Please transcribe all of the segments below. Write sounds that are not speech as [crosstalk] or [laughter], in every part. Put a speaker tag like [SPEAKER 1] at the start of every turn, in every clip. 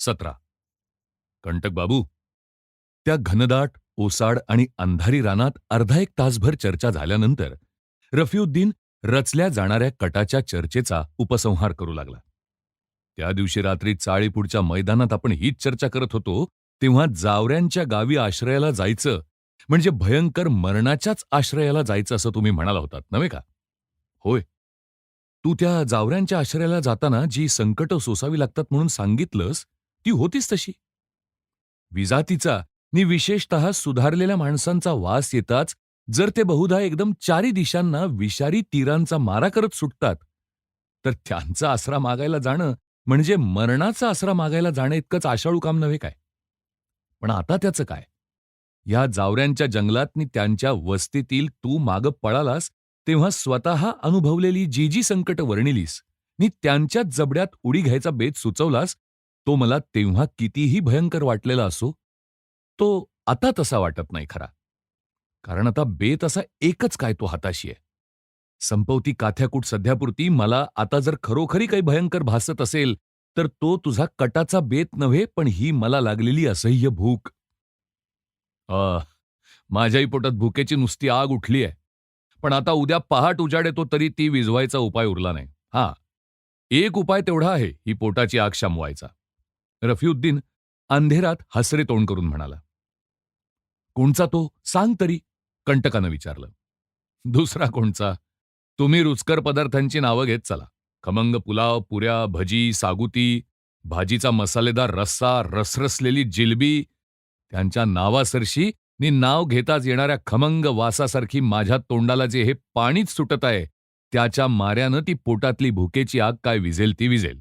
[SPEAKER 1] सतरा. कंटक बाबू त्या घनदाट ओसाड आणि अंधारी रानात अर्धा एक तासभर चर्चा झाल्यानंतर रफीउद्दीन रचल्या जाणाऱ्या कटाच्या चर्चेचा उपसंहार करू लागला. त्या दिवशी रात्री चाळीपुढच्या मैदानात आपण हीच चर्चा करत होतो तेव्हा जावऱ्यांच्या गावी आश्रयाला जायचं म्हणजे भयंकर मरणाच्याच आश्रयाला जायचं असं तुम्ही म्हणाला होतात नव्हे का? होय. तू त्या जावऱ्यांच्या आश्रयाला जाताना जी संकटं सोसावी लागतात म्हणून सांगितलंस ती होतीच तशी. विजातीचा नि विशेषत सुधारलेल्या माणसांचा वास येताच जर ते बहुधा एकदम चारी दिशांना विषारी तीरांचा मारा करत सुटतात तर त्यांचा आसरा मागायला जाणं म्हणजे मरणाचा आसरा मागायला जाणं इतकंच आशाळू काम नव्हे काय? पण आता त्याचं काय? या जावऱ्यांच्या जंगलातनी त्यांच्या वस्तीतील तू माग पळालास तेव्हा स्वतः अनुभवलेली जी जी संकट वर्णिलीस नि त्यांच्याच जबड्यात उडी घ्यायचा बेत सुचवलास तो मला तेव्हा कितीही भयंकर वाटलेला असो तो आता तसा वाटत नाही खरा. कारण आता बेत असा एकच काय तो हाताशी आहे. संपवती काथ्याकूट सध्यापुरती मला आता जर खरोखरी काही भयंकर भासत असेल तर तो तुझा कटाचा बेत नव्हे पण ही मला लागलेली असह्य भूक. अ माझ्याही पोटात भुकेची नुसती आग उठली आहे. पण आता उद्या पहाट उजाड येतो तरी ती विझवायचा उपाय उरला नाही. हा एक उपाय तेवढा आहे ही पोटाची आग शामवायचा. रफीउद्दीन अंधेरात हसरे तोंड करून म्हणाला. कोणचा तो? सांग तरी कंटकानं विचारलं. दुसरा कोणचा? तुम्ही रुचकर पदार्थांची नावं घेत चला. खमंग पुलाव पुऱ्या भजी सागुती भाजीचा मसालेदार रस्सा रसरसलेली जिलबी त्यांच्या नावासरशी नी नाव घेताच येणाऱ्या खमंग वासासारखी माझ्या तोंडाला जे हे पाणीच सुटत आहे त्याच्या माऱ्यानं ती पोटातली भुकेची आग काय विझेल ती विझेल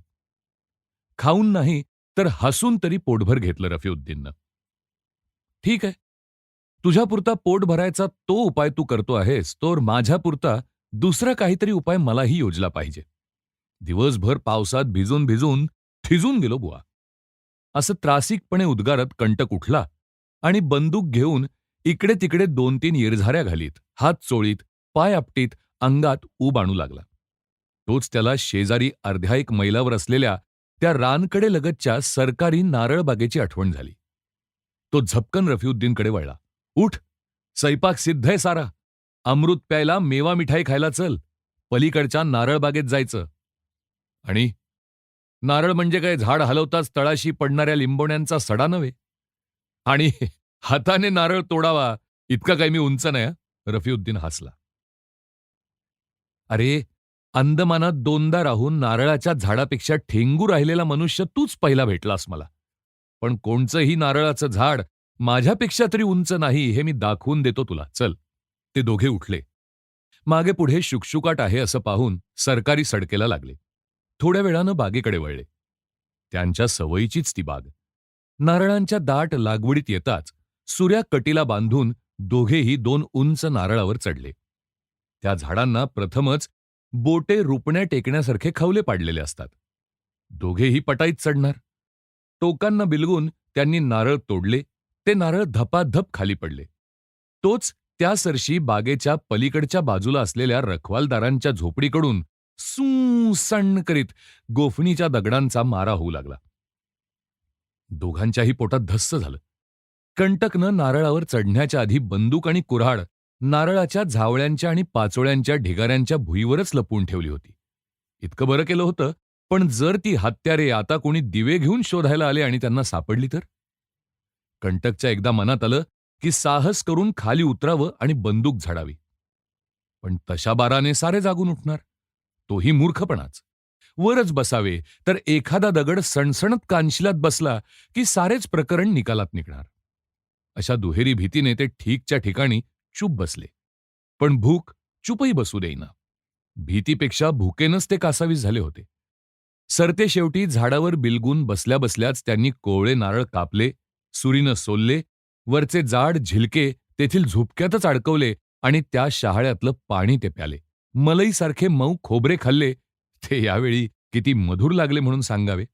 [SPEAKER 1] खाऊन नाही तर हसून तरी पोटभर घेतलं रफीउद्दीननं. ठीक आहे. तुझ्यापुरता पोट भरायचा तो उपाय तू करतो आहेस तर माझ्यापुरता दुसरा काहीतरी उपाय मलाही योजला पाहिजे. दिवसभर पावसात भिजून भिजून थिजून गेलो बुवा. असं त्रासिकपणे उद्गारत कंटक उठला आणि बंदूक घेऊन इकडे तिकडे दोन तीन येरझाऱ्या घालीत हात चोळीत पाय आपटीत अंगात ऊब आणू लागला. तोच त्याला शेजारी अर्ध्या एक मैलावर असलेल्या त्या रानकडे लगतच्या सरकारी नारळबागेची आठवण झाली. तो झपकन रफीउद्दीनकडे वळला. उठ स्वयंपाक सिद्ध आहे सारा. अमृत प्यायला मेवा मिठाई खायला चल. पलीकडच्या नारळबागेत जायचं. आणि? नारळ म्हणजे काय? झाड हलवताच तळाशी पडणाऱ्या लिंबोण्यांचा सडा नव्हे? आणि हाताने नारळ तोडावा. इतका काही मी उंच नाही रफीउद्दीन हसला. अरे अंदमानात दोनदा राहून नारळाच्या झाडापेक्षा ठेंगू राहिलेला मनुष्य तूच पहिला भेटलास मला. पण कोणचंही नारळाचं झाड माझ्यापेक्षा तरी उंच नाही हे मी दाखवून देतो तुला. चल. ते दोघे उठले. मागे पुढे शुकशुकाट आहे असं पाहून सरकारी सडकेला लागले. थोड्या वेळानं बागेकडे वळले. त्यांच्या सवयीचीच ती बाग. नारळांच्या दाट लागवडीत येताच सूर्या कटीला बांधून दोघेही दोन उंच नारळावर चढले. त्या झाडांना प्रथमच बोटे रुपण्या टेकण्यासारखे खवले पाडलेले असतात. दोघेही पटाईत चढणार. टोकांना बिलगून त्यांनी नारळ तोडले ते नारळ धपाधप खाली पडले. तोच त्या सरशी बागेच्या पलीकडच्या बाजूला असलेल्या रखवालदारांच्या झोपडीकडून सू सण करीत गोफणीच्या दगडांचा मारा होऊ लागला. दोघांच्याही पोटात धस्स झालं. कंटकनं नारळावर चढण्याच्या आधी बंदूक आणि कुऱ्हाड नारळाच्या झावळ्यांच्या आणि पाचोळ्यांच्या ढिगाऱ्यांच्या भुईवरच लपवून ठेवली होती. इतकं बरं केलं होतं पण जर ती हत्यारे आता कोणी दिवे घेऊन शोधायला आले आणि त्यांना सापडली तर? कंटकच्या एकदा मनात आलं की साहस करून खाली उतरावं आणि बंदूक झाडावी. पण तशा बाराने सारे जागून उठणार. तोही मूर्खपणाच. वरच बसावे तर एखादा दगड सणसणत कानशिलात बसला की सारेच प्रकरण निकालात निघणार. अशा दुहेरी भीतीने ते ठीकच्या ठिकाणी चूप बसले. पण भूक चुपही बसू देईना. भीतीपेक्षा भूकेनच ते कासावीस झाले होते. सरते शेवटी झाडावर बिलगून बसल्या बसल्याच त्यांनी कोवळे नारळ कापले सुरीनं सोलले वरचे जाड झिलके तेथील झुपक्यातच अडकवले आणि त्या शहाळ्यातलं पाणी ते प्याले मलईसारखे मऊ खोबरे खाल्ले ते यावेळी किती मधुर लागले म्हणून सांगावे.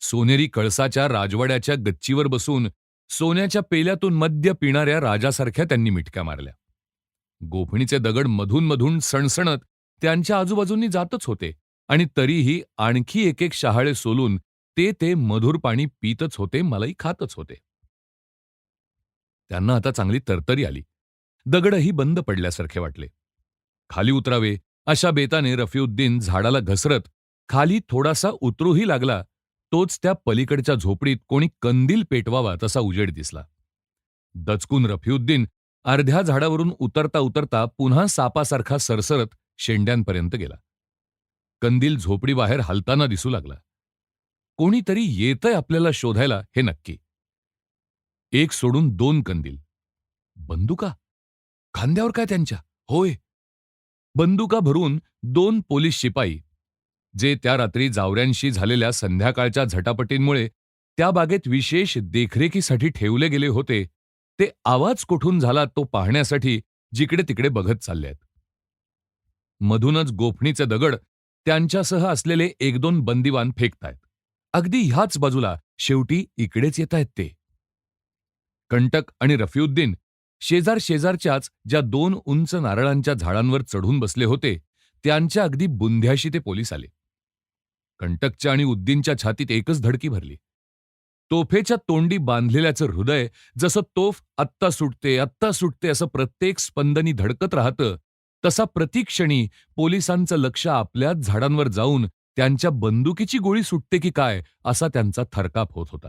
[SPEAKER 1] सोनेरी कळसाच्या राजवाड्याच्या गच्चीवर बसून सोन्याच्या पेल्यातून मद्य पिणाऱ्या राजासारख्या त्यांनी मिटक्या मारल्या. गोफणीचे दगड मधून मधून सणसणत त्यांच्या आजूबाजूंनी जातच होते आणि तरीही आणखी एक एक शहाळे सोलून ते ते मधुर पाणी पितच होते मलाही खातच होते. त्यांना आता चांगली तरतरी आली. दगडही बंद पडल्यासारखे वाटले. खाली उतरावे अशा बेताने रफीउद्दीन झाडाला घसरत खाली थोडासा उतरूही लागला तोच त्या पलीकडच्या झोपडीत कोणी कंदील पेटवावा तसा उजेड दिसला. दचकून रफीउद्दीन अर्ध्या झाडावरून उतरता उतरता पुन्हा सापासारखा सरसरत शेंड्यांपर्यंत गेला. कंदील झोपडीबाहेर हलताना दिसू लागला. कोणीतरी येतंय आपल्याला शोधायला हे नक्की. एक सोडून दोन कंदील. बंदुका? खांद्यावर काय त्यांच्या? होय. बंदुका भरून दोन पोलीस शिपाई जे त्या रात्री जावऱ्यांशी झालेल्या संध्याकाळच्या झटापटींमुळे त्या बागेत विशेष देखरेखीसाठी ठेवले गेले होते ते आवाज कुठून झाला तो पाहण्यासाठी जिकडे तिकडे बघत चाललेत. मधूनच गोफणीचे दगड त्यांच्यासह असलेले एक दोन बंदिवान फेकतायत. अगदी ह्याच बाजूला शेवटी इकडेच येत आहेत ते. कंटक आणि रफीउद्दीन शेजार शेजारच्याच ज्या दोन उंच नारळांच्या झाडांवर चढून बसले होते त्यांच्या अगदी बुंध्याशी ते पोलीस आले. कंटकच्या आणि उद्दीनच्या छातीत एकच धडकी भरली. तोफेच्या तोंडी बांधलेल्याचं हृदय जसं तोफ आत्ता सुटते आत्ता सुटते असं प्रत्येक स्पंदनी धडकत राहतं तसा प्रतिक्षणी पोलिसांचं लक्ष आपल्याच झाडांवर जाऊन त्यांच्या बंदुकीची गोळी सुटते की काय असा त्यांचा थरकाप होत होता.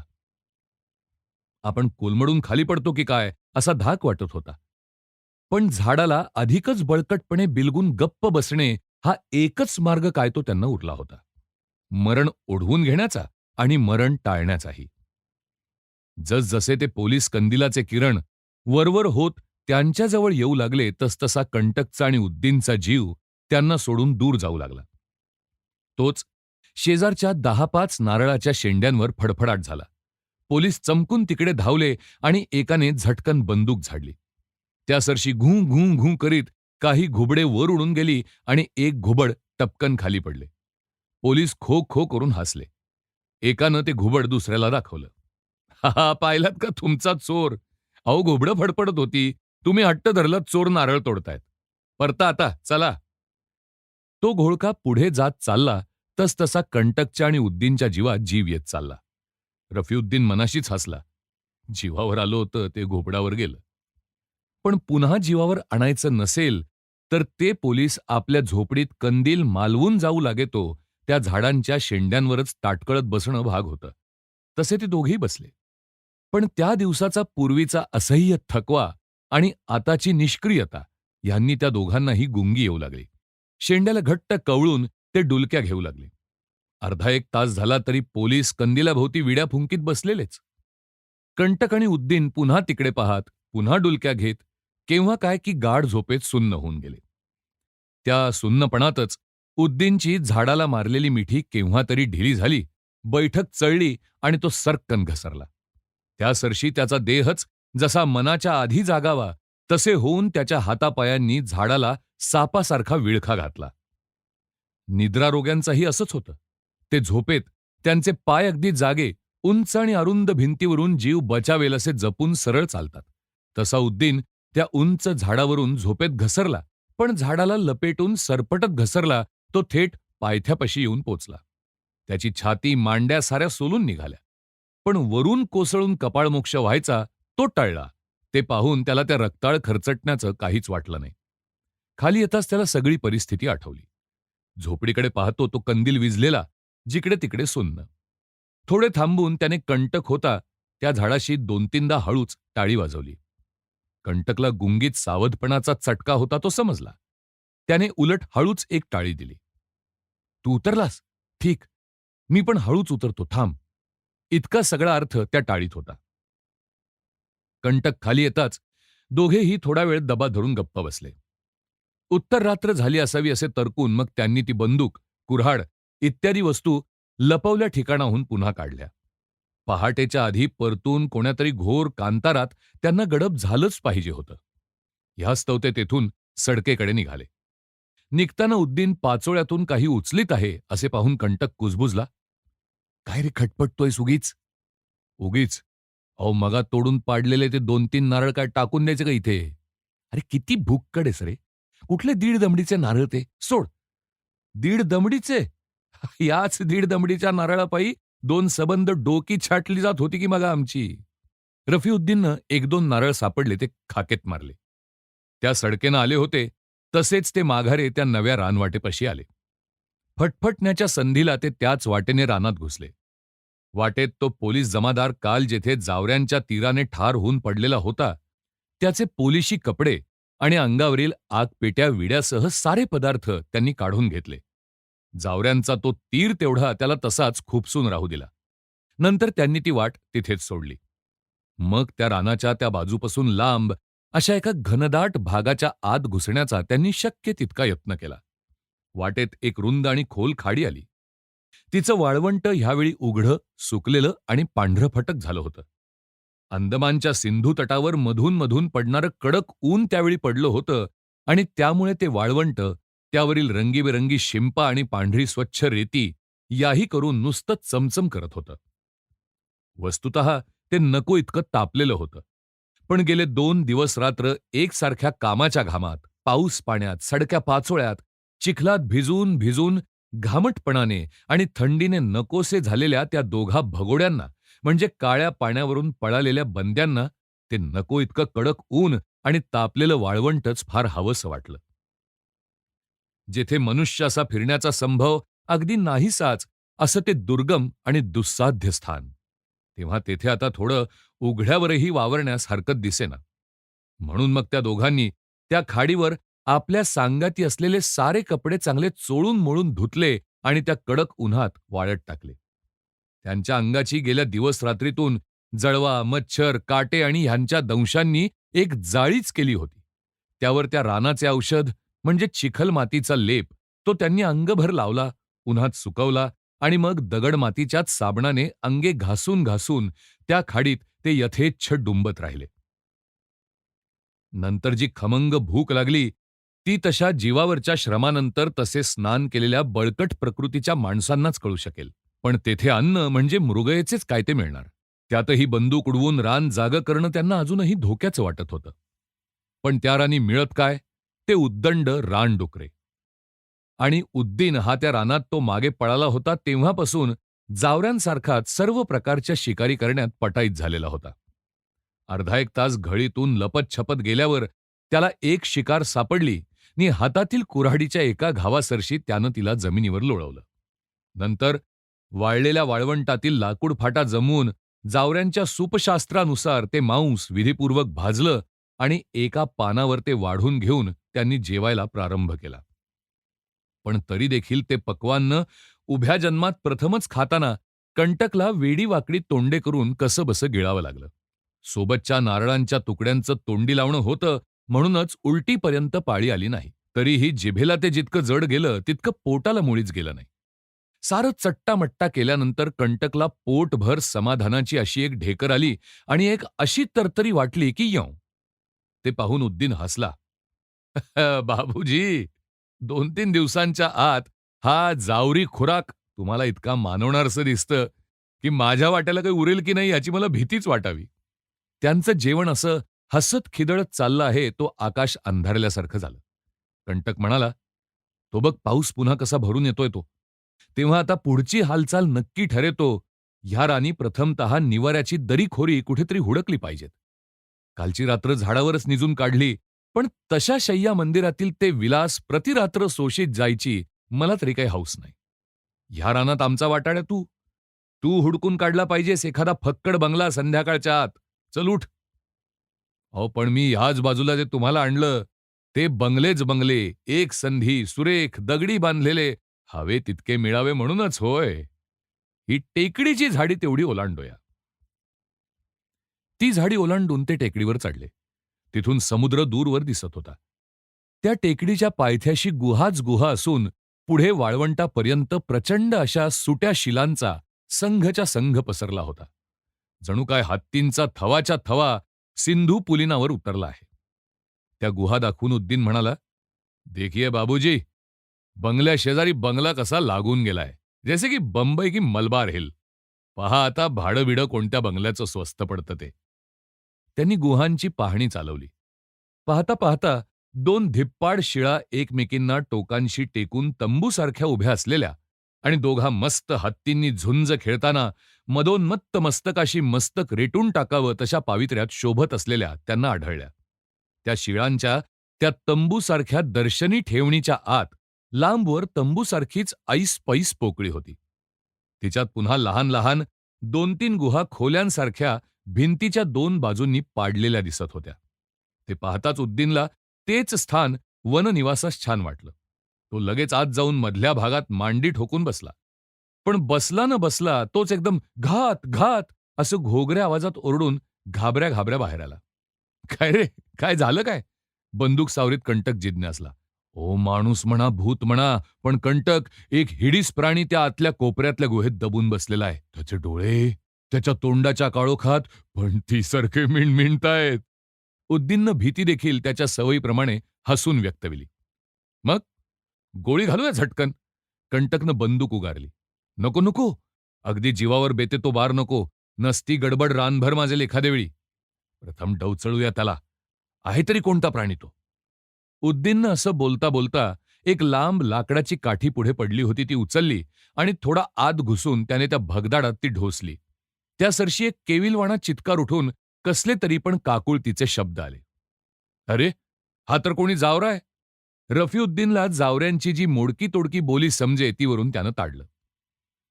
[SPEAKER 1] आपण कोलमडून खाली पडतो की काय असा धाक वाटत होता. पण झाडाला अधिकच बळकटपणे बिलगून गप्प बसणे हा एकच मार्ग काय तो त्यांना उरला होता. मरण ओढवून घेण्याचा आणि मरण टाळण्याचाही. जसजसे ते पोलीस कंदिलाचे किरण वरवर होत त्यांच्याजवळ येऊ लागले तसतसा कंटकचा आणि उद्दीनचा जीव त्यांना सोडून दूर जाऊ लागला. तोच शेजारच्या दहा पाच नारळाच्या शेंड्यांवर फडफडाट झाला. पोलीस चमकून तिकडे धावले आणि एकाने झटकन बंदूक झाडली. त्यासरशी घुं घुं घुं करीत काही घुबडे वर उडून गेली आणि एक घुबड टपकन खाली पडले. पोलीस खो खो करून हसले. एकानं ते घुबड दुसऱ्याला दाखवलं. हा पाहिलात का तुमचा चोर? अहो घुबडं फडफडत होती. तुम्ही हट्ट धरलं चोर नारळ तोडतायत. परता आता चला. तो घोळका पुढे जात चालला तसतसा कंटकच्या आणि उद्दीनच्या जीवात जीव येत चालला. रफीउद्दीन मनाशीच हसला. जीवावर आलो होतं ते घोबडावर गेलं. पण पुन्हा जीवावर आणायचं नसेल तर ते पोलीस आपल्या झोपडीत कंदील मालवून जाऊ लागेतो त्या झाडांच्या शेंड्यांवरच ताटकळत बसणं भाग होतं. तसे ते दोघेही बसले. पण त्या दिवसाचा पूर्वीचा असह्य थकवा आणि आताची निष्क्रियता ह्यांनी त्या दोघांनाही गुंगी येऊ लागली. शेंड्याला घट्ट कवळून ते डुलक्या घेऊ लागले. अर्धा एक तास झाला तरी पोलीस कंदिलाभोवती विड्या फुंकीत बसलेलेच. कंटक आणि उद्दीन पुन्हा तिकडे पाहात पुन्हा डुलक्या घेत केव्हा काय की गाढ झोपेत सुन्न होऊन गेले. त्या सुन्नपणातच उद्दीनची झाडाला मारलेली मिठी केव्हा तरी ढिली झाली बैठक चळली आणि तो सरकन घसरला. त्या सरशी त्याचा देहच जसा मनाच्या आधी जागावा तसे होऊन त्याच्या हातापायांनी झाडाला सापासारखा विळखा घातला. निद्रारोग्यांचाही असंच होतं. ते झोपेत त्यांचे पाय अगदी जागे उंच आणि अरुंद भिंतीवरून जीव बचावेल असे जपून सरळ चालतात. तसा उद्दीन त्या उंच झाडावरून झोपेत घसरला पण झाडाला लपेटून सरपटत घसरला तो थेट पायथ्यापाशी येऊन पोचला. त्याची छाती मांड्या साऱ्या सोलून निघाल्या. पण वरून कोसळून कपाळमोक्ष व्हायचा तो टळला. ते पाहून त्याला त्या रक्ताळ खरचटण्याचं काहीच वाटलं नाही. खाली येताच त्याला सगळी परिस्थिती आठवली. झोपडीकडे पाहतो तो कंदील विजलेला जिकडे तिकडे सुन्न. थोडे थांबून त्याने कंटक होता त्या झाडाशी दोन तीनदा हळूच टाळी वाजवली. कंटकला गुंगीत सावधपणाचा चटका होता तो समजला. त्याने उलट हळूच एक टाळी दिली. तू उतरलास? ठीक. मी पण हळूच उतरतो थांब. इतका सगळा अर्थ त्या टाळीत होता. कंटक खाली येताच दोघेही थोडा वेळ दबा धरून गप्प बसले. उत्तर रात्र झाली असावी असे तरकून मग त्यांनी ती बंदूक कुऱ्हाड इत्यादी वस्तू लपवल्या ठिकाणाहून पुन्हा काढल्या. पहाटेच्या आधी परतून कोण्यातरी घोर कांतारात त्यांना गडप झालंच पाहिजे होतं. ह्यास्तव ते तेथून सडकेकडे निघाले. निघताना उद्दीन पाचोळ्यातून काही उचलीत आहे असे पाहून कंटक कुजबुजला. काय रे खटपटतोय उगीच उगीच. अहो मगा तोडून पाडलेले ते दोन तीन नारळ काय टाकून द्यायचे का इथे? अरे किती भूक्कड सरे रे. कुठले दीड दमडीचे नारळ ते? सोड. दीड दमडीचे? [laughs] याच दीड दमडीच्या नारळापायी दोन सबंद डोकी छाटली जात होती की मगा आमची? रफीउद्दीननं एक दोन नारळ सापडले ते खाकेत मारले. त्या सडकेनं आले होते तसेच ते माघारे त्या नव्या रानवाटेपाशी आले. फटफटण्याच्या संधीला ते त्याच वाटेने रानात घुसले. वाटेत तो पोलीस जमादार काल जेथे जावऱ्यांच्या तीराने ठार होऊन पडलेला होता त्याचे पोलिशी कपडे आणि अंगावरील आगपेट्या विड्यासह सारे पदार्थ त्यांनी काढून घेतले. जावऱ्यांचा तो तीर तेवढा त्याला तसाच खुपसून राहू दिला. नंतर त्यांनी ती वाट तिथेच सोडली. मग त्या रानाच्या त्या बाजूपासून लांब अशा एका घनदाट भागाच्या आत घुसण्याचा त्यांनी शक्य तितका यत्न केला. वाटेत एक रुंद आणि खोल खाडी आली. तिचं वाळवंट ह्यावेळी उघडं सुकलेलं आणि पांढरं फटक झालं होतं. अंदमानच्या सिंधू तटावर मधून मधून पडणारं कडक ऊन त्यावेळी पडलं होतं आणि त्यामुळे ते वाळवंट त्यावरील रंगीबेरंगी शिंपा आणि पांढरी स्वच्छ रेती याही करून नुसतं चमचम करत होतं. वस्तुत ते नको इतकं तापलेलं होतं. पण गेले दोन दिवस रात्र एकसारख्या कामाच्या घामात पाऊस पाण्यात सडक्या पाचोळ्यात चिखलात भिजून भिजून घामटपणाने आणि थंडीने नकोसे झालेल्या त्या दोघा भगोड्यांना म्हणजे काळ्या पाण्यावरून पळालेल्या बंद्यांना ते नको इतकं कडक ऊन आणि तापलेलं वाळवंटच फार हवंसं वाटलं. जेथे मनुष्य असा फिरण्याचा संभव अगदी नाहीसाच असं ते दुर्गम आणि दुस्साध्य स्थान. तेव्हा तेथे आता थोडं उघड्यावरही वावरण्यास हरकत दिसेना. म्हणून मग त्या दोघांनी त्या खाडीवर आपल्या सांगाती असलेले सारे कपडे चांगले चोळून मोळून धुतले आणि त्या कडक उन्हात वाळत टाकले. त्यांच्या अंगाची गेल्या दिवस रात्रीतून जळवा मच्छर काटे आणि ह्यांच्या दंशांनी एक जाळीच केली होती. त्यावर त्या रानाचे औषध म्हणजे चिखल मातीचा लेप तो त्यांनी अंगभर लावला उन्हात सुकवला आणि मग दगडमातीच्याच साबणाने अंगे घासून घासून त्या खाडीत ते यथेच्छ डुंबत राहिले. नंतर जी खमंग भूक लागली ती तशा जीवावरच्या श्रमानंतर तसे स्नान केलेल्या बळकट प्रकृतीच्या माणसांनाच कळू शकेल. पण तेथे अन्न म्हणजे मृगयेचेच काय ते मिळणार? त्यातही बंदूक उडवून रान जाग करणं त्यांना अजूनही धोक्याचं वाटत होतं. पण त्या रानी मिळत काय? ते उद्दंड रान डुकरे आणि उद्दीन हा त्या रानात तो मागे पळाला होता तेव्हापासून जावऱ्यांसारखाच सर्व प्रकारच्या शिकारी करण्यात पटाईत झालेला होता. अर्धा एक तास घळीतून लपत छपत गेल्यावर त्याला एक शिकार सापडली नि हातातील कुऱ्हाडीच्या एका घावासरशी त्यानं तिला जमिनीवर लोळवलं. नंतर वाळलेल्या वाळवंटातील लाकूड फाटा जमवून जावऱ्यांच्या सुपशास्त्रानुसार ते मांस विधीपूर्वक भाजलं आणि एका पानावर ते वाढून घेऊन त्यांनी जेवायला प्रारंभ केला. पण तरी देखील ते पक्वान्न उभ्या जन्मात प्रथमच खाताना कंटकला वेडीवाकडी तोंडे करून कसंबसं गिळावं लागलं. सोबतच्या नारळांच्या तुकड्यांचं तोंडी लावणं होतं म्हणूनच उलटीपर्यंत पाळी आली नाही. तरीही जिभेला ते जितकं जड गेलं तितकं पोटाला मुळीच गेलं नाही. सारं चट्टामट्टा केल्यानंतर कंटकला पोटभर समाधानाची अशी एक ढेकर आली आणि एक अशी तरतरी वाटली की यौ. ते पाहून उद्दीन हसला. [laughs] बाबूजी! दोन तीन दिवसांच्या आत हा जावरी खुराक तुम्हाला इतका मानवणारसं दिसतं की माझ्या वाट्याला काही उरेल की नाही याची मला भीतीच वाटावी. त्यांचं जेवण असं हसत खिदळत चाललं आहे तो आकाश अंधारल्यासारखं झालं. कंटक म्हणाला तो बघ पाऊस पुन्हा कसा भरून येतोय तो. तेव्हा आता पुढची हालचाल नक्की ठरेतो. ह्या राणी प्रथमत निवाऱ्याची दरीखोरी कुठेतरी हुडकली पाहिजेत. कालची रात्र झाडावरच निजून काढली पण तशा शय्या मंदिरातील ते विलास प्रतिरात्र सोशीत जायची मला तरी काही हौस नाही. ह्या रानात आमचा वाटाड्या तू. तू हुडकून काढला पाहिजेस एखादा फक्कड बंगला संध्याकाळच्या आत चल उठ. अहो पण मी ह्याच बाजूला जे तुम्हाला आणलं ते बंगलेच बंगले एक संधी सुरेख दगडी बांधलेले हवे तितके मिळावे म्हणूनच होय. ही टेकडीची झाडी तेवढी ओलांडूया. ती झाडी ओलांडून ते टेकडीवर चढले. तिथून समुद्र दूरवर दिसत होता. त्या टेकडीच्या पायथ्याशी गुहाच गुहा असून पुढे वाळवंटापर्यंत प्रचंड अशा सुट्या शिलांचा संघच्या संघ पसरला होता. जणू काय हत्तींचा थवाच्या थवा सिंधू पुलिनावर उतरला आहे. त्या गुहा दाखवून उद्दीन म्हणाला देखिये बाबूजी बंगल्या शेजारी बंगला कसा लागून गेलाय. जसे की बंबई की मलबार हिल. पहा आता भाडं बिडं कोणत्या बंगल्याचं स्वस्त पडतं ते. त्यांनी गुहांची पाहणी चालवली. पाहता पाहता दोन धिप्पाड शिळा एकमेकींना टोकांशी टेकून तंबूसारख्या उभ्या असलेल्या आणि दोघा मस्त हत्तींनी झुंज खेळताना मदोन्मत्त मस्तकाशी मस्तक रेटून टाकावं तशा पावित्र्यात शोभत असलेल्या त्यांना आढळल्या. त्या शिळांच्या त्या तंबूसारख्या दर्शनी ठेवणीच्या आत लांबवर तंबूसारखीच ऐस पैस पोकळी होती. तिच्यात पुन्हा लहान लहान दोन तीन गुहा खोल्यांसारख्या भिंतीच्या दोन बाजूंनी पाडलेल्या दिसत होत्या. ते पाहताच उद्दीनला तेच स्थान वननिवासास छान वाटलं. तो लगेच आत जाऊन मधल्या भागात मांडी ठोकून बसला. पण बसला न बसला तोच एकदम घात घात असं घोगऱ्या आवाजात ओरडून घाबऱ्या घाबऱ्या बाहेर आला. काय रे? काय झालं काय? बंदूक सावरीत कंटक जिज्ञासला. ओ माणूस म्हणा भूत म्हणा पण कंटक एक हिडीस प्राणी त्या आतल्या कोपऱ्यातल्या गुहेत दबून बसलेला आहे. त्याचे डोळे त्याच्या तोंडाच्या काळोखात पंथीसारखे मिणमिणतायत. उद्दीननं भीती देखील त्याच्या सवयीप्रमाणे हसून व्यक्तविली. मग? गोळी घालूया झटकन. कंटकनं बंदूक उगारली. नको नको. अगदी जीवावर बेते तो बार नको. नसती गडबड रानभर माझेल एखाद्या वेळी. प्रथम डवचळूया त्याला. आहे तरी कोणता प्राणी तो? उद्दीननं असं बोलता बोलता एक लांब लाकडाची काठी पुढे पडली होती ती उचलली आणि थोडा आत घुसून त्याने त्या भगदाडात ती ढोसली. त्या सरशी एक केविलवाणा चित्कार उठून कसले तरी पण काकुळतीचे शब्द आले. अरे हा तर कोणी जावरा आहे. रफीउद्दीनला जावऱ्यांची जी मोडकी तोडकी बोली समजे तीवरून त्यानं ताडलं.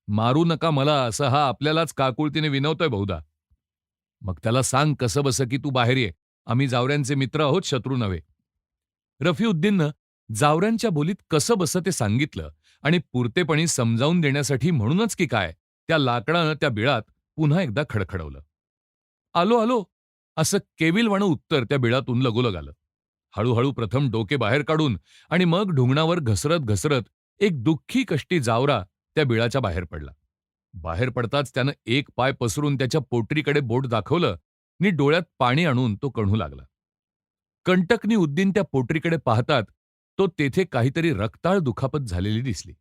[SPEAKER 1] मारू नका मला असं हा आपल्यालाच काकुळतीने विनवतोय बहुधा. मग त्याला सांग कसं बसं की तू बाहेर ये. आम्ही जावऱ्यांचे मित्र आहोत शत्रू नव्हे. रफीउद्दीननं जावऱ्यांच्या बोलीत कसं बसं ते सांगितलं आणि पुरतेपणी समजावून देण्यासाठी म्हणूनच की काय त्या लाकडानं त्या बिळात पुन्हा एकदा खडखडवलं. आलो आलो. असं केविलवाणं उत्तर त्या बिळातून लगोलग आलं. हळूहळू प्रथम डोके बाहेर काढून आणि मग ढुंगणावर घसरत घसरत एक दुःखी कष्टी जावरा त्या बिळाच्या बाहेर पडला. बाहेर पडताच त्यानं एक पाय पसरून त्याच्या पोटरीकडे बोट दाखवलं नि डोळ्यात पाणी आणून तो कणू लागला. कंटकनी उद्दीन त्या पोटरीकडे पाहतात तो तेथे काहीतरी रक्ताळ दुखापत झालेली दिसली.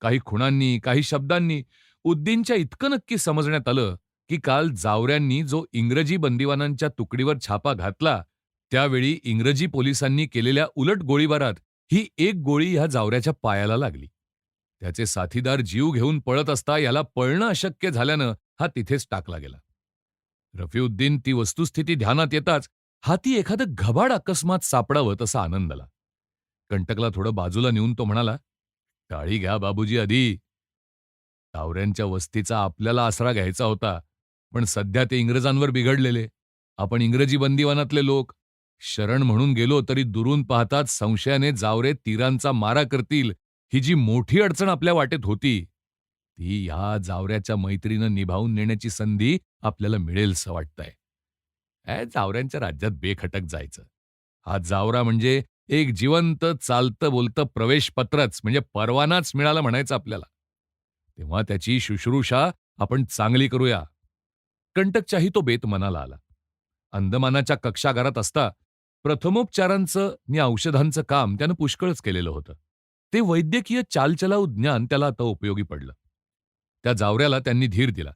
[SPEAKER 1] काही खुणांनी काही शब्दांनी उद्दीनच्या इतकं नक्की समजण्यात आलं की काल जावऱ्यांनी जो इंग्रजी बंदिवानांच्या तुकडीवर छापा घातला त्यावेळी इंग्रजी पोलिसांनी केलेल्या उलट गोळीबारात ही एक गोळी ह्या जावऱ्याच्या पायाला लागली. त्याचे साथीदार जीव घेऊन पळत असता याला पळणं अशक्य झाल्यानं हा तिथेच टाकला गेला. रफीउद्दीन ती वस्तुस्थिती ध्यानात येताच हाती एखादं घबाड अकस्मात सापडावं तसा आनंद आला. कंटकला थोडं बाजूला नेऊन तो म्हणाला टाळी घ्या बाबूजी आधी. तावऱ्यांच्या वस्तीचा आपल्याला आसरा घ्यायचा होता पण सध्या ते इंग्रजांवर बिघडलेले. आपण इंग्रजी बंदिवानातले लोक. शरण म्हणून गेलो तरी दुरून पाहताच संशयाने जावरे तीरांचा मारा करतील ही जी मोठी अडचण आपल्या वाटेत होती. ती ह्या जावऱ्याच्या मैत्रीनं निभावून नेण्याची संधी आपल्याला मिळेल असं वाटतंय. ऐ जावऱ्यांच्या राज्यात बेखटक जायचं. हा जावरा म्हणजे एक जिवंत चालतं बोलतं प्रवेशपत्रच म्हणजे परवानाच मिळाला म्हणायचं आपल्याला. तेव्हा त्याची शुश्रूषा आपण चांगली करूया. कंटकच्याही तो बेत मनाला आला. अंदमानाच्या कक्षागारात असता प्रथमोपचारांचं आणि औषधांचं काम त्यानं पुष्कळच केलेलं होतं. ते वैद्यकीय चालचलाऊ ज्ञान त्याला आता उपयोगी पडलं. त्या जावऱ्याला त्यांनी धीर दिला.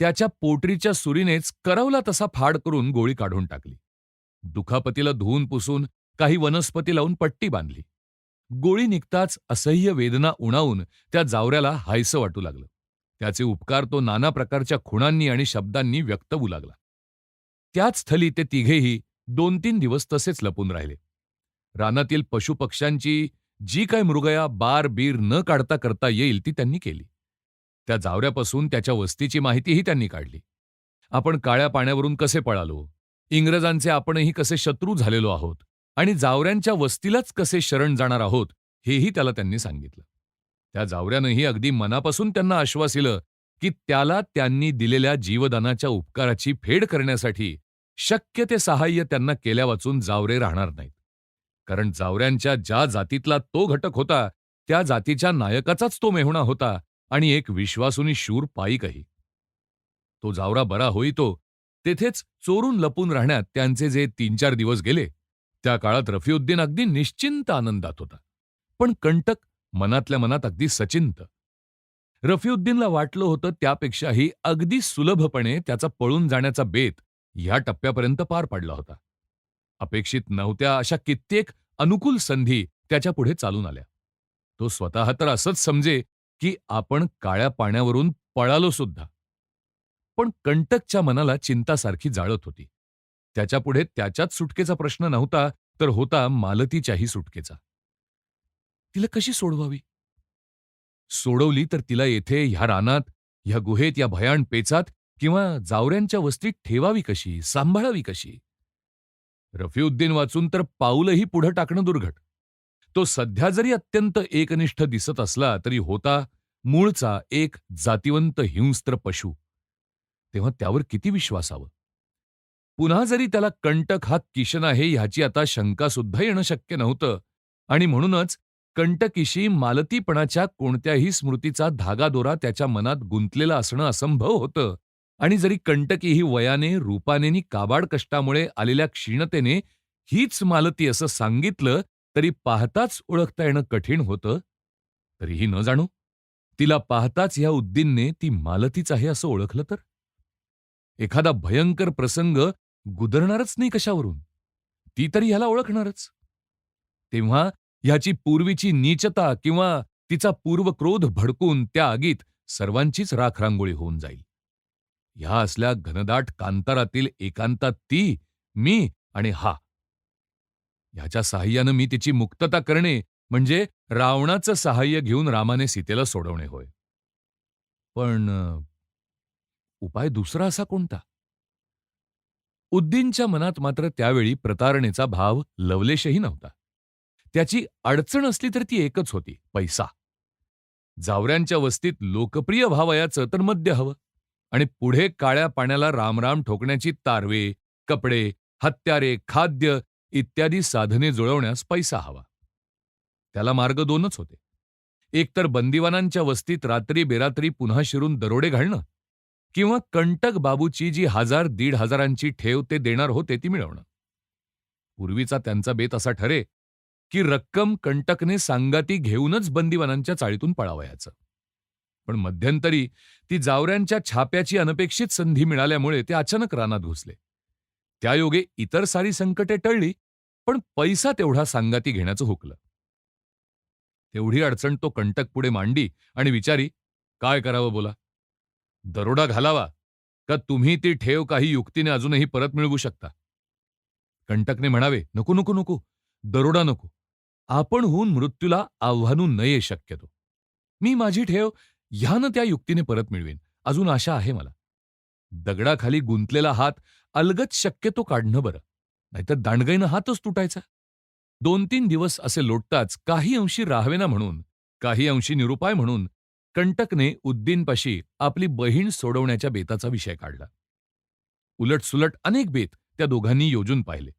[SPEAKER 1] त्याच्या पोटरीच्या सुरीनेच करवला तसा फाड करून गोळी काढून टाकली. दुखापतीला धुवून पुसून काही वनस्पती लावून पट्टी बांधली. गोळी निघताच असह्य वेदना उणावून त्या जावऱ्याला हायसं वाटू लागलं. त्याचे उपकार तो नाना प्रकारच्या खुणांनी आणि शब्दांनी व्यक्तवू लागला. त्याच स्थली ते तिघेही दोन तीन दिवस तसेच लपून राहिले. रानातील पशुपक्ष्यांची जी काय मृगया बार बीर न काढता करता येईल ती त्यांनी केली. त्या जावऱ्यापासून त्याच्या वस्तीची माहितीही त्यांनी काढली. आपण काळ्या पाण्यावरून कसे पळालो? इंग्रजांचे आपणही कसे शत्रू झालेलो आहोत? आणि जावऱ्यांच्या वस्तीलाच कसे शरण जाणार आहोत हेही त्याला त्यांनी सांगितलं. त्या जावऱ्यानंही अगदी मनापासून त्यांना आश्वासिलं की त्याला त्यांनी दिलेल्या जीवदानाच्या उपकाराची फेड करण्यासाठी शक्य ते सहाय्य त्यांना केल्या वाचून जावरे राहणार नाहीत. कारण जावऱ्यांच्या ज्या जातीतला तो घटक होता त्या जातीच्या नायकाचाच तो मेहुणा होता आणि एक विश्वासुनी शूर पाईकही. तो जावरा बरा होईतो तेथेच चोरून लपून राहण्यात त्यांचे जे तीन चार दिवस गेले त्या काळात रफीउद्दीन अगदी निश्चिंत आनंदात होता. पण कंटक मनातल्या मनात अगदी सचिंत. रफीउद्दीनला वाटलं होतं त्यापेक्षाही अगदी सुलभपणे त्याचा पळून जाण्याचा बेत ह्या टप्प्यापर्यंत पार पडला होता. अपेक्षित नव्हत्या अशा कित्येक अनुकूल संधी त्याच्या पुढे चालून आल्या. तो स्वतः तर असंच समजे की आपण काळ्या पाण्यावरून पळालो सुद्धा. पण कंटकच्या मनाला चिंतासारखी जाळत होती. त्याच्यापुढे त्याच्याच सुटकेचा प्रश्न नव्हता तर होता मालतीच्याही सुटकेचा. तिला कशी सोडवावी? सोडवली तर तिला येथे ह्या रानात ह्या गुहेत या भयाण पेचात किंवा जावऱ्यांच्या वस्तीत ठेवावी कशी सांभाळावी कशी? रफीउद्दीन वाचून तर पाऊलही पुढं टाकणं दुर्घट. तो सध्या जरी अत्यंत एकनिष्ठ दिसत असला तरी होता मूळचा एक जातिवंत हिंस्त्र पशु. तेव्हा त्यावर किती विश्वासावं पुन्हा जरी त्याला कंटक हा किशन आहे ह्याची आता शंका सुद्धा येणं शक्य नव्हतं. आणि म्हणूनच कंटकीशी मालतीपणाच्या कोणत्याही स्मृतीचा धागादोरा त्याच्या मनात गुंतलेला असणं असंभव होतं. आणि जरी कंटकी ही वयाने रूपानेनी काबाड कष्टामुळे आलेल्या क्षीणतेने हीच मालती असं सांगितलं तरी पाहताच ओळखता येणं कठीण होतं. तरीही न जाणू तिला पाहताच ह्या उद्दीनने ती मालतीच आहे असं ओळखलं तर? एखादा भयंकर प्रसंग गुदरणारच नाही कशावरून? ती तरी ह्याला ओळखणारच. तेव्हा ह्याची पूर्वीची नीचता किंवा तिचा पूर्वक्रोध भडकून त्या आगीत सर्वांचीच राखरांगोळी होऊन जाईल. ह्या असल्या घनदाट कांतारातील एकांतात ती मी आणि हा. ह्याच्या साह्यानं मी तिची मुक्तता करणे म्हणजे रावणाचं सहाय्य घेऊन रामाने सीतेला सोडवणे होय. पण उपाय दुसरा असा कोणता? उद्दीनच्या मनात मात्र त्यावेळी प्रतारणेचा भाव लवलेशही नव्हता. त्याची अडचण असली तर ती एकच होती पैसा. जावऱ्यांच्या वस्तीत लोकप्रिय व्हावयाचं तर मद्य हवं आणि पुढे काळ्या पाण्याला रामराम ठोकण्याची तारवे कपडे हत्यारे खाद्य इत्यादी साधने जुळवण्यास पैसा हवा. त्याला मार्ग दोनच होते. एकतर बंदिवानांच्या वस्तीत रात्री बेरात्री पुन्हा शिरून दरोडे घालणं किंवा कंटक बाबूची जी हजार दीड हजारांची ठेव ते देणार होते ती मिळवणं. पूर्वीचा त्यांचा बेत असा ठरे की रक्कम कंटकने सांगाती घेऊनच बंदिवानांच्या चाळीतून पळावयाचं. पण मध्यंतरी ती जावऱ्यांच्या छाप्याची अनपेक्षित संधी मिळाल्यामुळे ते अचानक रानात घुसले. त्यायोगे इतर सारी संकटे टळली पण पैसा तेवढा सांगाती घेण्याचं हुकलं. तेवढी अडचण तो कंटक पुढे मांडी आणि विचारी काय करावं बोला? दरोडा घालावा का तुम्ही ती ठेव काही युक्तीने अजूनही परत मिळवू शकता? कंटकने म्हणावे नको नको नको दरोडा नको. आपण होऊन मृत्यूला आव्हानू नये शक्यतो. मी माझी ठेव ह्यानं त्या युक्तीने परत मिळवीन. अजून आशा आहे मला. दगडाखाली गुंतलेला हात अलगच शक्यतो काढणं बरं नाहीतर दांडगईनं हातच तुटायचा. दोन तीन दिवस असे लोटताच काही अंशी राहावेना म्हणून काही अंशी निरुपाय म्हणून कंटकने उद्दीनपाशी आपली बहीण सोडवण्याच्या बेताचा विषय काढला. उलटसुलट अनेक बेत त्या दोघांनी योजून पाहिले.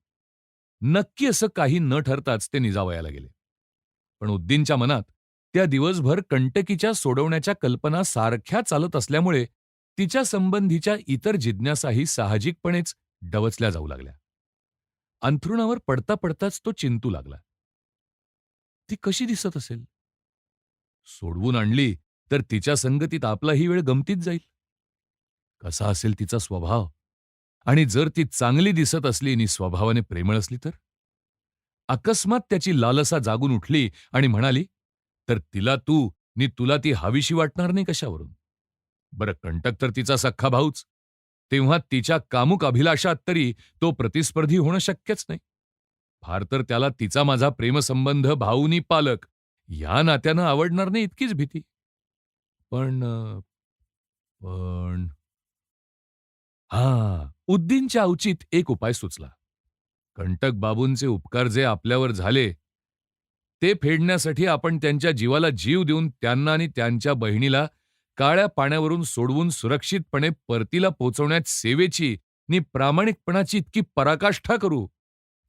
[SPEAKER 1] नक्की असं काही न ठरताच ते निजावयाला गेले. पण उद्दीनच्या मनात त्या दिवसभर कंटकीच्या सोडवण्याच्या कल्पना सारख्या चालत असल्यामुळे तिच्या संबंधीच्या इतर जिज्ञासाही साहजिकपणेच डवचल्या जाऊ लागल्या. अंथरुणावर पडता पडताच तो चिंतू लागला. ती कशी दिसत असेल? सोडवून आणली. तर तिच्या संगतीत आपलाही वेळ गमतीत जाईल. कसा असेल तिचा स्वभाव? आणि जर ती चांगली दिसत असली आणि स्वभावाने प्रेमळ असली तर? अकस्मात त्याची लालसा जागून उठली आणि म्हणाली तर तिला तू नि तुला ती हवीशी वाटणार नाही कशावरून? बरं कंटक तर तिचा सख्खा भाऊच. तेव्हा तिच्या कामुक अभिलाषात तरी तो प्रतिस्पर्धी होणं शक्यच नाही. फार तर त्याला तिचा माझा प्रेमसंबंध भाऊनी पालक या नात्यानं आवडणार नाही इतकीच भीती. पण अ, पण हा उद्दीनच्या अवचीत एक उपाय सुचला. कंटक बाबूंचे उपकार जे आपल्यावर झाले ते फेडण्यासाठी आपण त्यांच्या जीवाला जीव देऊन त्यांना आणि त्यांच्या बहिणीला काळ्या पाण्यावरून सोडवून सुरक्षितपणे परतीला पोचवण्यात सेवेची नि प्रामाणिकपणाची इतकी पराकाष्ठा करू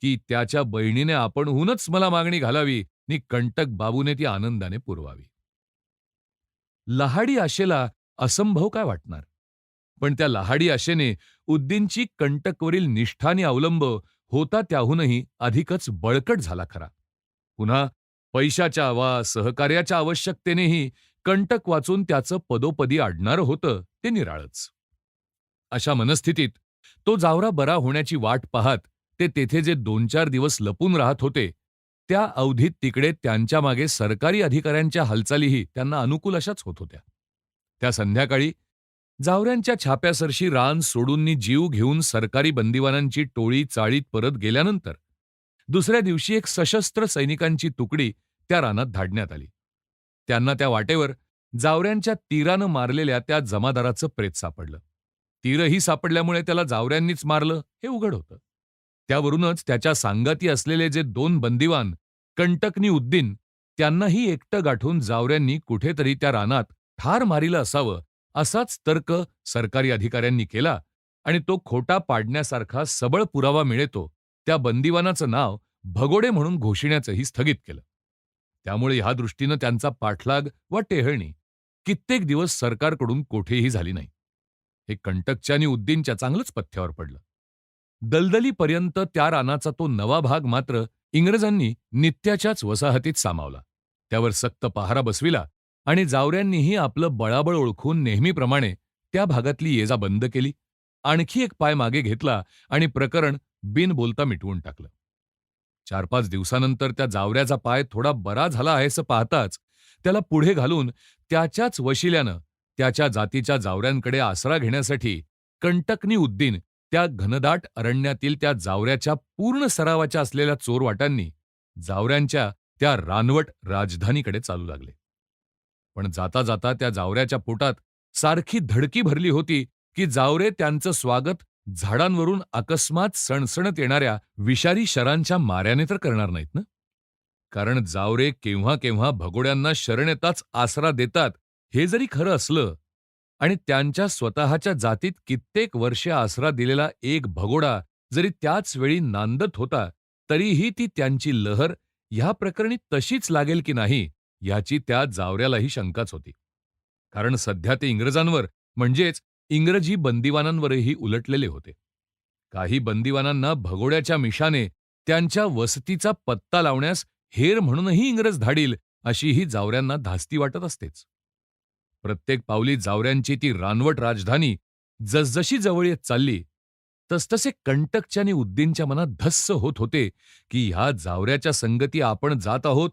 [SPEAKER 1] की त्याच्या बहिणीने आपणहूनच मला मागणी घालावी नि कंटक बाबूने ती आनंदाने पुरवावी. लहाडी आशेला असंभव काय वाटणार? पण त्या लहाडी आशेने उद्दीनची कंटकवरील निष्ठाने अवलंब होता त्याहूनही अधिकच बळकट झाला खरा. पुन्हा पैशाच्या वा सहकार्याच्या आवश्यकतेनेही कंटक वाचून त्याचं पदोपदी आडणारं होतं ते निराळच. अशा मनस्थितीत तो जावरा बरा होण्याची वाट पाहत ते तेथे जे दोन चार दिवस लपून राहत होते त्या अवधीत तिकडे त्यांच्या मागे सरकारी अधिकाऱ्यांच्या हालचालीही त्यांना अनुकूल अशाच होत होत्या. त्या संध्याकाळी जावऱ्यांच्या छाप्यासरशी रान सोडूननी जीव घेऊन सरकारी बंदिवानांची टोळी चाळीत परत गेल्यानंतर दुसऱ्या दिवशी एक सशस्त्र सैनिकांची तुकडी त्या रानात धाडण्यात आली. त्यांना त्या वाटेवर जावऱ्यांच्या तीरानं मारलेल्या त्या जमादाराचं प्रेत सापडलं. तीरही सापडल्यामुळे त्याला जावऱ्यांनीच मारलं हे उघड होतं. त्यावरूनच त्याच्या सांगाती असलेले जे दोन बंदिवान कंटकनी उद्दीन त्यांनाही एकटं गाठून जावऱ्यांनी कुठेतरी त्या रानात ठार मारिलं असावं असाच तर्क सरकारी अधिकाऱ्यांनी केला आणि तो खोटा पाडण्यासारखा सबळ पुरावा मिळतो त्या बंदिवानाचं नाव भगोडे म्हणून घोषण्याचंही स्थगित केलं. त्यामुळे ह्या दृष्टीनं त्यांचा पाठलाग वा टेहळणी कित्येक दिवस सरकारकडून कोठेही झाली नाही. हे कंटकच्या आणि उद्दीनच्या चांगलंच पथ्यावर पडलं. दलदलीपर्यंत त्या रानाचा तो नवा भाग मात्र इंग्रजांनी नित्याच्याच वसाहतीत सामावला. त्यावर सक्त पहारा बसविला आणि जावऱ्यांनीही आपलं बळाबळ ओळखून नेहमीप्रमाणे त्या भागातली येजा बंद केली आणखी एक पाय मागे घेतला आणि प्रकरण बिन बोलता मिटवून टाकलं. चार पाच दिवसानंतर त्या जावऱ्याचा पाय थोडा बरा झाला आहेसं पाहताच त्याला पुढे घालून त्याच्याच वशिल्यानं त्याच्या जातीच्या जावऱ्यांकडे आसरा घेण्यासाठी कंटकनी उद्दीन त्या घनदाट अरण्यातील त्या जावऱ्याच्या पूर्ण सरावाच्या असलेल्या चोरवाटांनी जावऱ्यांच्या त्या रानवट राजधानीकडे चालू लागले. पण जाता जाता त्या जावऱ्याच्या पोटात सारखी धडकी भरली होती की जावरे त्यांचं स्वागत झाडांवरून अकस्मात सणसणत येणाऱ्या विषारी शरांच्या माऱ्याने तर करणार नाहीत ना? कारण जावरे केव्हा केव्हा भगोड्यांना शरण येताच आसरा देतात हे जरी खरं असलं आणि त्यांच्या स्वतःच्या जातीत कित्येक वर्षे आसरा दिलेला एक भगोडा जरी त्याच वेळी नांदत होता तरीही ती त्यांची लहर ह्या प्रकरणी तशीच लागेल की नाही याची त्या जावऱ्यालाही शंकाच होती. कारण सध्या ते इंग्रजांवर म्हणजेच इंग्रजी बंदिवानांवरही उलटलेले होते. काही बंदिवानांना भगोड्याच्या मिशाने त्यांच्या वसतीचा पत्ता लावण्यास हेर म्हणूनही इंग्रज धाडील अशी ही जावऱ्यांना धास्ती वाटत असतेच. प्रत्येक पावली जावऱ्यांची ती रानवट राजधानी जसजशी जवळ येत चालली तसतसे कंटकच्या आणि उद्दीनच्या मनात धस्स होत होते की ह्या जावऱ्याच्या संगती आपण जात आहोत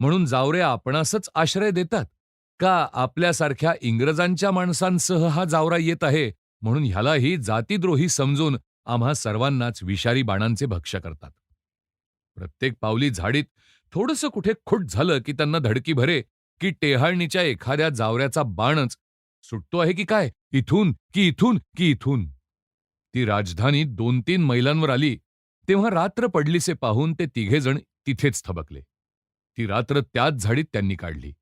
[SPEAKER 1] म्हणून जावरे आपणासच आश्रय देतात. का आपल्यासारख्या इंग्रजांच्या माणसांसह हा जावरा येत आहे म्हणून ह्यालाही जातीद्रोही समजून आम्हा सर्वांनाच विषारी बाणांचे भक्ष्य करतात. प्रत्येक पावली झाडीत थोडंसं कुठे खुट झालं की त्यांना धडकी भरे की टेहाळणीच्या एखाद्या जावऱ्याचा बाणच सुटतो आहे की काय? इथून की इथून की इथून. ती राजधानी दोन तीन मैलांवर आली तेव्हा रात्र पडलीसे पाहून ते तिघेजण तिथेच थबकले. ती रात्र त्याच झाडीत त्यांनी काढली.